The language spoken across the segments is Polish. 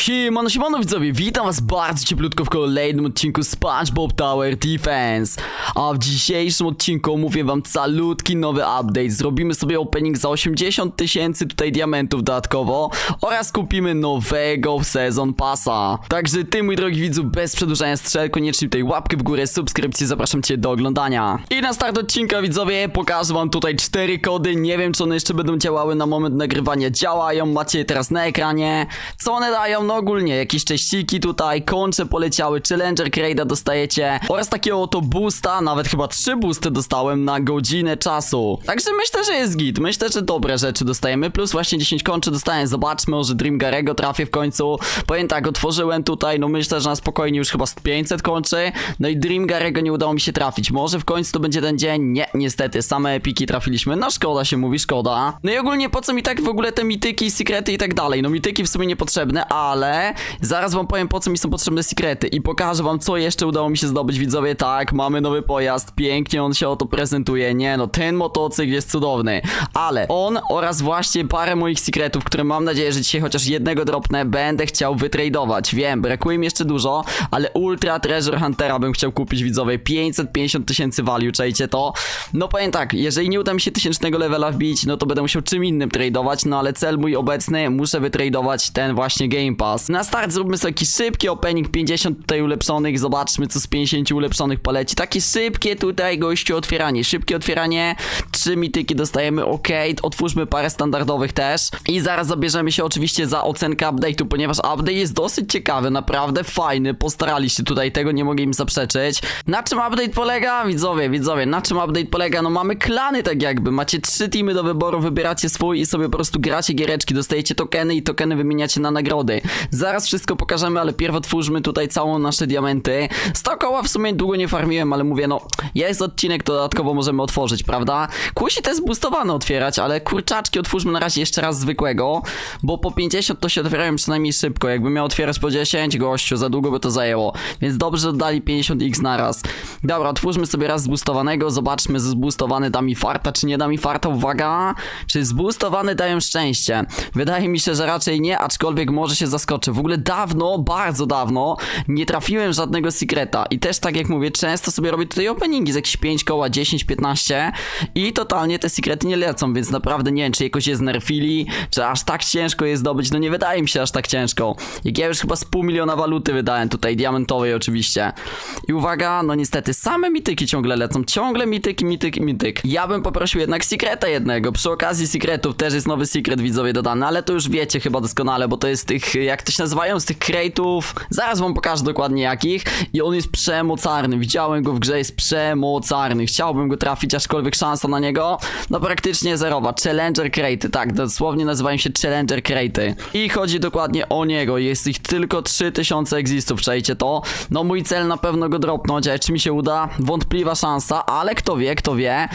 Siemano, siemano widzowie, witam was bardzo cieplutko w kolejnym odcinku SpongeBob Tower Defense. A w dzisiejszym odcinku mówię wam calutki nowy update. Zrobimy sobie opening za 80 tysięcy tutaj diamentów dodatkowo Oraz kupimy nowego sezon pasa. Także ty mój drogi widzu, bez przedłużania strzel, koniecznie tutaj łapkę w górę, subskrypcję, zapraszam cię do oglądania. I na start odcinka widzowie, pokażę wam tutaj cztery kody. Nie wiem czy one jeszcze będą działały na moment nagrywania Działają, macie je teraz na ekranie. Co one dają? No ogólnie jakieś częściki tutaj, kończe poleciały, Challenger Crade'a dostajecie oraz takiego oto boosta, nawet chyba trzy boosty dostałem na godzinę czasu. Także myślę, że jest git, myślę, że dobre rzeczy dostajemy, plus właśnie 10 kończy dostałem, zobaczmy, może Dream Garego trafię w końcu. Powiem tak, otworzyłem tutaj, no myślę, że na spokojnie już chyba z 500 kończy, no i Dream Garego nie udało mi się trafić, może w końcu to będzie ten dzień? Nie, niestety, same epiki trafiliśmy, no szkoda się mówi, szkoda. No i ogólnie po co mi tak w ogóle te mityki, sekrety i tak dalej, no mityki w sumie niepotrzebne, ale zaraz wam powiem po co mi są potrzebne sekrety i pokażę wam co jeszcze udało mi się zdobyć widzowie, tak, mamy nowy pojazd, pięknie on się oto prezentuje, nie no, ten motocykl jest cudowny, ale on oraz właśnie parę moich sekretów, które mam nadzieję, że dzisiaj chociaż jednego dropnę, będę chciał wytradować, wiem, brakuje mi jeszcze dużo, ale Ultra Treasure Huntera bym chciał kupić widzowie, 550 tysięcy value, czajcie to, no powiem tak, jeżeli nie uda mi się tysięcznego levela wbić, no to będę musiał czym innym tradować, no ale cel mój obecny, muszę wytradować ten właśnie Game Na start zróbmy sobie taki szybki opening, 50 tutaj ulepszonych, zobaczmy co z 50 ulepszonych poleci. Takie szybkie tutaj gościu otwieranie, szybkie otwieranie, trzy mityki dostajemy, ok, otwórzmy parę standardowych też i zaraz zabierzemy się oczywiście za ocenkę update'u, ponieważ update jest dosyć ciekawy, naprawdę fajny, postarali się tutaj, tego nie mogę im zaprzeczyć. Na czym update polega? Widzowie, widzowie, na czym update polega? No mamy klany tak jakby, macie trzy teamy do wyboru, wybieracie swój i sobie po prostu gracie giereczki, dostajecie tokeny i tokeny wymieniacie na nagrody. Zaraz wszystko pokażemy, ale pierw otwórzmy tutaj całą nasze diamenty. 100 koła w sumie długo nie farmiłem, ale mówię, no jest odcinek, to dodatkowo możemy otworzyć, prawda? Kusi to jest boostowane otwierać, ale kurczaczki otwórzmy na razie jeszcze raz zwykłego, bo po 50 to się otwierają przynajmniej szybko. Jakbym miał otwierać po 10, gościu, za długo by to zajęło. Więc dobrze, że dali 50x naraz. Dobra, otwórzmy sobie raz zboostowanego, zobaczmy, zboostowany da mi farta, czy nie da mi farta, uwaga, czy zboostowany dają szczęście. Wydaje mi się, że raczej nie, aczkolwiek może się zaskoczy. W ogóle dawno, bardzo dawno nie trafiłem żadnego sekreta i też tak jak mówię, często sobie robię tutaj openingi z jakieś 5 koła, 10, 15 i totalnie te sekrety nie lecą, więc naprawdę nie wiem, czy jakoś je znerfili, czy aż tak ciężko je zdobyć, no nie wydaje mi się aż tak ciężko. Jak ja już chyba z pół miliona waluty wydałem tutaj, diamentowej oczywiście. I uwaga, no niestety, same mityki ciągle lecą, ciągle mityki, mityk, mityk. Ja bym poprosił jednak sekreta jednego, przy okazji sekretów też jest nowy sekret widzowie dodany, ale to już wiecie chyba doskonale, bo to jest tych, jak to się nazywają, z tych crate'ów, zaraz wam pokażę dokładnie jakich. I on jest przemocarny, widziałem go w grze, jest przemocarny, chciałbym go trafić, aczkolwiek szansa na niego, no praktycznie zerowa, Challenger Crate'y, tak, dosłownie nazywają się Challenger Crate'y i chodzi dokładnie o niego, jest ich tylko 3000 existów, czajcie to, no mój cel na pewno go dropnąć, ale czy mi się uda? Wątpliwa szansa, ale kto wie, kto wie,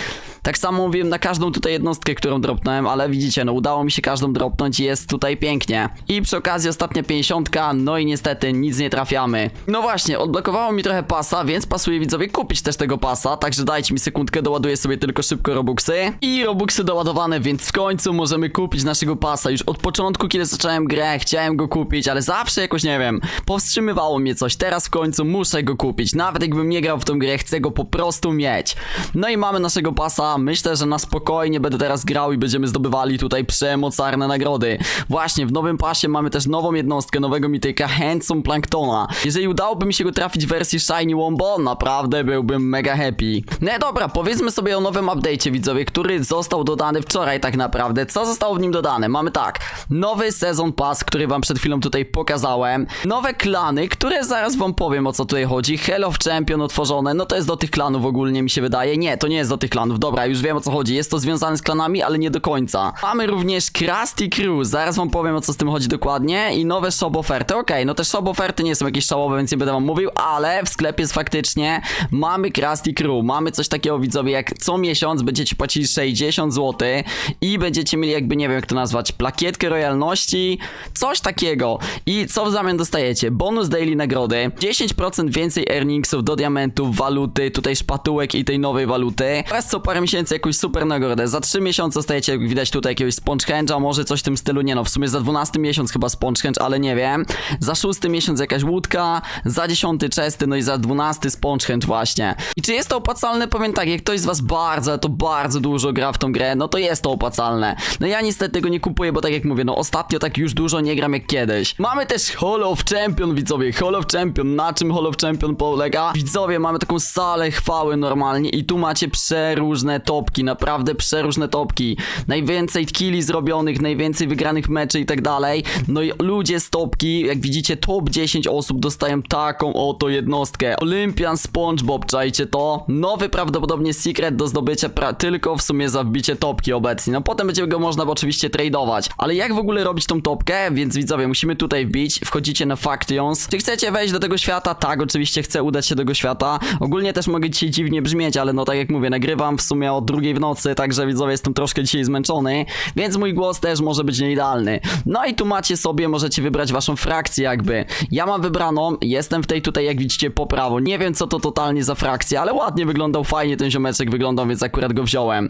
tak samo mówiłem na każdą tutaj jednostkę, którą dropnąłem, ale widzicie, no udało mi się każdą dropnąć jest tutaj pięknie. I przy okazji ostatnia 50, no i niestety nic nie trafiamy. No właśnie, odblokowało mi trochę pasa, więc pasuje widzowie kupić też tego pasa, także dajcie mi sekundkę, doładuję sobie tylko szybko robuxy. I robuxy doładowane, więc w końcu możemy kupić naszego pasa. Już od początku, kiedy zacząłem grę, chciałem go kupić, ale zawsze jakoś, nie wiem, powstrzymywało mnie coś. Teraz w końcu muszę go kupić. Nawet jakbym nie grał w tą grę, chcę go po prostu mieć. No i mamy naszego pasa, myślę, że na spokojnie będę teraz grał i będziemy zdobywali tutaj przemocarne nagrody. Właśnie, w nowym pasie mamy też nową jednostkę, nowego mityka, Handsome Planktona. Jeżeli udałoby mi się go trafić w wersji Shiny Wombo, naprawdę byłbym mega happy. No dobra, powiedzmy sobie o nowym update'cie, widzowie, który został dodany wczoraj tak naprawdę. Co zostało w nim dodane? Mamy tak, nowy sezon pass, który wam przed chwilą tutaj pokazałem, nowe klany, które zaraz wam powiem o co tutaj chodzi, Hell of Champion otworzone, no to jest do tych klanów ogólnie mi się wydaje. Nie, to nie jest do tych klanów, dobra, już wiem o co chodzi, jest to związane z klanami, ale nie do końca. Mamy również Krusty Crew, zaraz wam powiem o co z tym chodzi dokładnie. I nowe shop oferty, okej, no te shop oferty nie są jakieś szałowe, więc nie będę wam mówił, ale w sklepie jest faktycznie, mamy Krusty Crew, mamy coś takiego widzowie, jak co miesiąc będziecie płacili 60 zł i będziecie mieli jakby, nie wiem jak to nazwać, plakietkę royalności, coś takiego. I co w zamian dostajecie? Bonus daily nagrody, 10% więcej earningsów do diamentów, waluty, tutaj szpatułek i tej nowej waluty. Oraz co parę miesięcy miesięcy jakąś super nagrodę, za 3 miesiące dostajecie, jak widać tutaj jakiegoś sponge może coś w tym stylu, nie no, w sumie za 12 miesiąc chyba sponge ale nie wiem. Za 6 miesiąc jakaś łódka, za 10 chesty, no i za 12 sponge właśnie. I czy jest to opłacalne? Powiem tak, jak ktoś z was bardzo, to bardzo dużo gra w tą grę, no to jest to opłacalne. No ja niestety tego nie kupuję, bo tak jak mówię, no ostatnio tak już dużo nie gram jak kiedyś. Mamy też Hall of Champion, widzowie, Hall of Champion. Na czym Hall of Champion polega? Widzowie, mamy taką salę chwały normalnie i tu macie przeróżne topki, naprawdę przeróżne topki. Najwięcej killi zrobionych, najwięcej wygranych meczy i tak dalej. No i ludzie z topki, jak widzicie, top 10 osób dostają taką oto jednostkę. Olympian SpongeBob, czajcie to? Nowy prawdopodobnie secret do zdobycia tylko w sumie za wbicie topki obecnie. No potem będzie go można oczywiście tradeować. Ale jak w ogóle robić tą topkę? Więc widzowie, musimy tutaj wbić. Wchodzicie na Factions. Czy chcecie wejść do tego świata? Tak, oczywiście chcę udać się do tego świata. Ogólnie też mogę dzisiaj dziwnie brzmieć, ale no tak jak mówię, nagrywam w sumie o drugiej w nocy, także widzowie, jestem troszkę dzisiaj zmęczony, więc mój głos też może być nieidealny. No i tu macie sobie, możecie wybrać waszą frakcję jakby. Ja mam wybraną, jestem w tej tutaj, jak widzicie, po prawo. Nie wiem, co to totalnie za frakcja, ale ładnie wyglądał, fajnie ten ziomeczek wyglądał, więc akurat go wziąłem.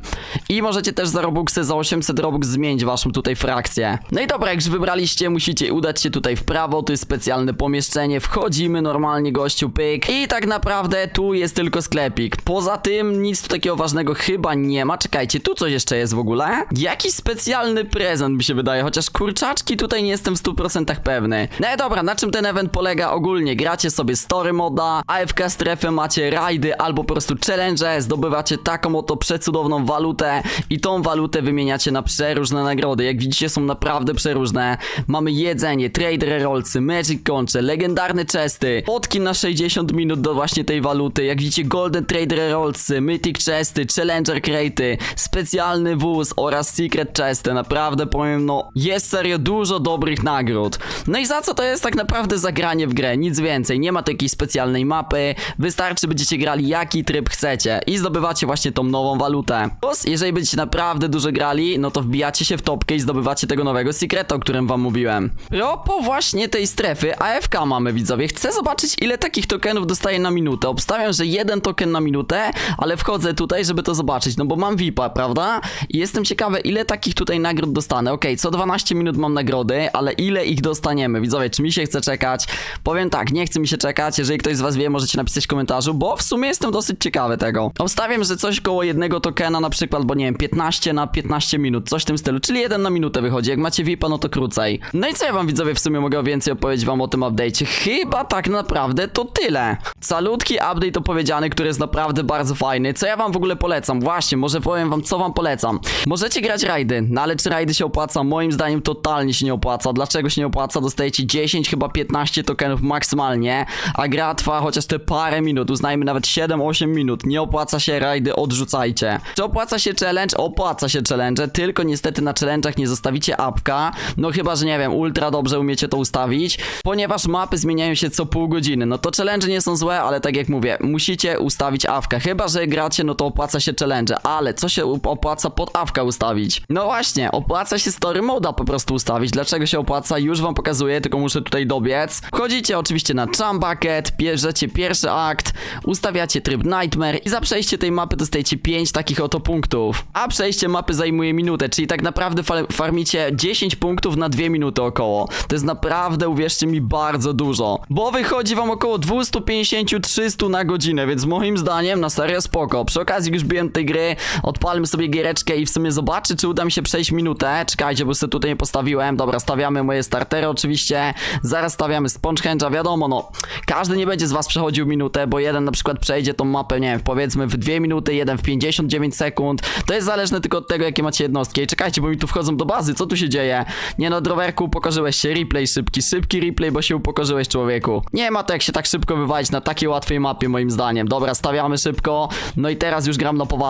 I możecie też za Robuxy, za 800 Robux zmienić waszą tutaj frakcję. No i dobra, jak już wybraliście, musicie udać się tutaj w prawo, to jest specjalne pomieszczenie, wchodzimy normalnie, gościu, pyk. I tak naprawdę tu jest tylko sklepik. Poza tym nic tu takiego ważnego chyba nie ma. Czekajcie, tu coś jeszcze jest w ogóle? Jakiś specjalny prezent mi się wydaje, chociaż kurczaczki tutaj nie jestem w 100% pewny. No i dobra, na czym ten event polega ogólnie? Gracie sobie story moda, AFK strefę macie rajdy albo po prostu challenge, zdobywacie taką oto przecudowną walutę i tą walutę wymieniacie na przeróżne nagrody. Jak widzicie są naprawdę przeróżne. Mamy jedzenie, trader rollsy, magic conche, legendarne chesty, potki na 60 minut do właśnie tej waluty. Jak widzicie golden trader rollsy, mythic chesty, challenger crate'y, specjalny wóz oraz secret chesty. Naprawdę powiem, no jest serio dużo dobrych nagród. No i za co to jest tak naprawdę zagranie w grę? Nic więcej. Nie ma takiej specjalnej mapy. Wystarczy będziecie grali jaki tryb chcecie i zdobywacie właśnie tą nową walutę. Plus, jeżeli będziecie naprawdę dużo grali, no to wbijacie się w topkę i zdobywacie tego nowego secreta, o którym wam mówiłem. Propo właśnie tej strefy AFK mamy widzowie. Chcę zobaczyć ile takich tokenów dostaję na minutę. Obstawiam, że jeden token na minutę, ale wchodzę tutaj, żeby to zobaczyć, no bo mam VIPa, prawda? I jestem ciekawy ile takich tutaj nagród dostanę. Okej, co 12 minut mam nagrody, ale ile ich dostaniemy? Widzowie, czy mi się chce czekać? Powiem tak, nie chce mi się czekać. Jeżeli ktoś z was wie, możecie napisać w komentarzu, bo w sumie jestem dosyć ciekawy tego. Obstawiam, że coś koło jednego tokena na przykład, bo nie wiem, 15 na 15 minut, coś w tym stylu, czyli jeden na minutę wychodzi. Jak macie VIPa, no to krócej. No i co ja wam widzowie w sumie mogę więcej opowiedzieć wam o tym update'cie? Chyba tak naprawdę to tyle. Salutki update opowiedziany, który jest naprawdę bardzo fajny. Co ja wam w ogóle polecam? Właśnie, może powiem wam, co wam polecam. Możecie grać rajdy, no ale czy rajdy się opłaca? Moim zdaniem totalnie się nie opłaca. Dlaczego się nie opłaca? Dostajecie 10, chyba 15 tokenów maksymalnie, a gra trwa chociaż te parę minut, uznajmy nawet 7-8 minut. Nie opłaca się rajdy, odrzucajcie. Czy opłaca się challenge? Opłaca się challenge, tylko niestety na challenge'ach nie zostawicie apka, no chyba, że nie wiem, ultra dobrze umiecie to ustawić, ponieważ mapy zmieniają się co pół godziny. No to challenge nie są złe, ale tak jak mówię, musicie ustawić awka. Chyba, że gracie, no to opłaca się challenge, ale co się opłaca pod awka ustawić? No właśnie, opłaca się story moda po prostu ustawić. Dlaczego się opłaca? Już wam pokazuję, tylko muszę tutaj dobiec. Wchodzicie oczywiście na Jump Bucket, bierzecie pierwszy akt, ustawiacie tryb Nightmare i za przejście tej mapy dostajecie 5 takich oto punktów. A przejście mapy zajmuje minutę, czyli tak naprawdę fa- farmicie 10 punktów na 2 minuty około. To jest naprawdę, uwierzcie mi, bardzo dużo. Bo wychodzi wam około 250-300 na godzinę, więc moim zdaniem na serio spoko. Przy okazji już biłem tej gry, odpalmy sobie giereczkę i w sumie zobaczy, czy uda mi się przejść minutę. Czekajcie, bo sobie tutaj nie postawiłem. Dobra, stawiamy moje startery oczywiście. Zaraz stawiamy Sponge Hange'a, wiadomo, no. Każdy nie będzie z was przechodził minutę, bo jeden na przykład przejdzie tą mapę, nie wiem, powiedzmy w 2 minuty, jeden w 59 sekund. To jest zależne tylko od tego, jakie macie jednostki. I czekajcie, bo mi tu wchodzą do bazy, co tu się dzieje? Nie no, drowerku, upokorzyłeś się, replay szybki, szybki replay, bo się upokorzyłeś człowieku. Nie ma to jak się tak szybko wywalić na takiej łatwej mapie, moim zdaniem. Dobra, stawiamy szybko, no i teraz już gram na poważnie.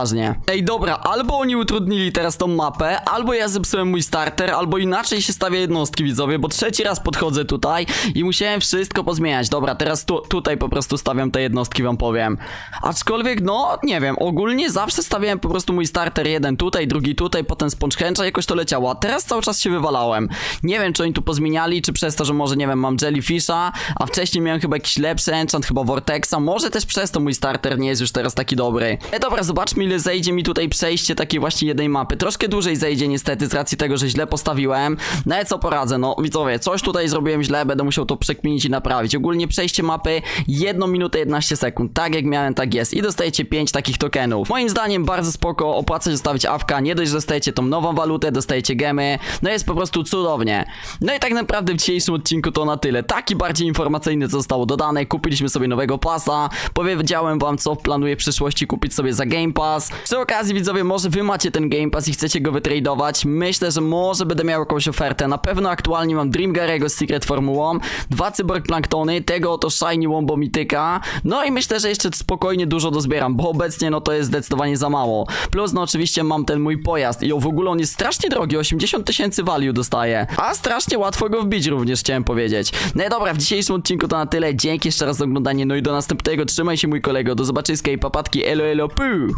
Ej, dobra, albo oni utrudnili teraz tą mapę, albo ja zepsułem mój starter, albo inaczej się stawia jednostki, widzowie, bo trzeci raz podchodzę tutaj i musiałem wszystko pozmieniać. Dobra, teraz tu, tutaj po prostu stawiam te jednostki, wam powiem. Aczkolwiek, no, nie wiem, ogólnie zawsze stawiałem po prostu mój starter jeden tutaj, drugi tutaj, potem hange'a, jakoś to leciało, a teraz cały czas się wywalałem. Nie wiem, czy oni tu pozmieniali, czy przez to, że może, nie wiem, mam jellyfisha, a wcześniej miałem chyba jakiś lepszy enchant, chyba vortexa, może też przez to mój starter nie jest już teraz taki dobry. E, dobra, zobaczmy ile zejdzie mi tutaj przejście takiej właśnie jednej mapy. Troszkę dłużej zejdzie niestety z racji tego, że źle postawiłem. No ale co poradzę, no widzowie, coś tutaj zrobiłem źle, będę musiał to przekminić i naprawić. Ogólnie przejście mapy 1 minutę 11 sekund. Tak jak miałem, tak jest. I dostajecie 5 takich tokenów. Moim zdaniem bardzo spoko, opłaca się zostawić awka. Nie dość, że dostajecie tą nową walutę, dostajecie gemy. No jest po prostu cudownie. No i tak naprawdę w dzisiejszym odcinku to na tyle. Taki bardziej informacyjny co zostało dodane. Kupiliśmy sobie nowego pasa. Powiedziałem wam, co planuję w przyszłości kupić sobie za Game Pass. Przy okazji, widzowie, może wy macie ten Game Pass i chcecie go wytradować. Myślę, że może będę miał jakąś ofertę. Na pewno aktualnie mam Dream Garego z Secret Formułą, dwa Cyborg Planktony, tego oto Shiny Wombo Mityka. No i myślę, że jeszcze spokojnie dużo dozbieram, bo obecnie no to jest zdecydowanie za mało. Plus, no oczywiście mam ten mój pojazd i o, w ogóle on jest strasznie drogi, 80 tysięcy value dostaje. A strasznie łatwo go wbić również, chciałem powiedzieć. No i dobra, w dzisiejszym odcinku to na tyle. Dzięki jeszcze raz za oglądanie, no i do następnego. Trzymaj się mój kolego, do zobaczyska i papatki, elo elo, pu!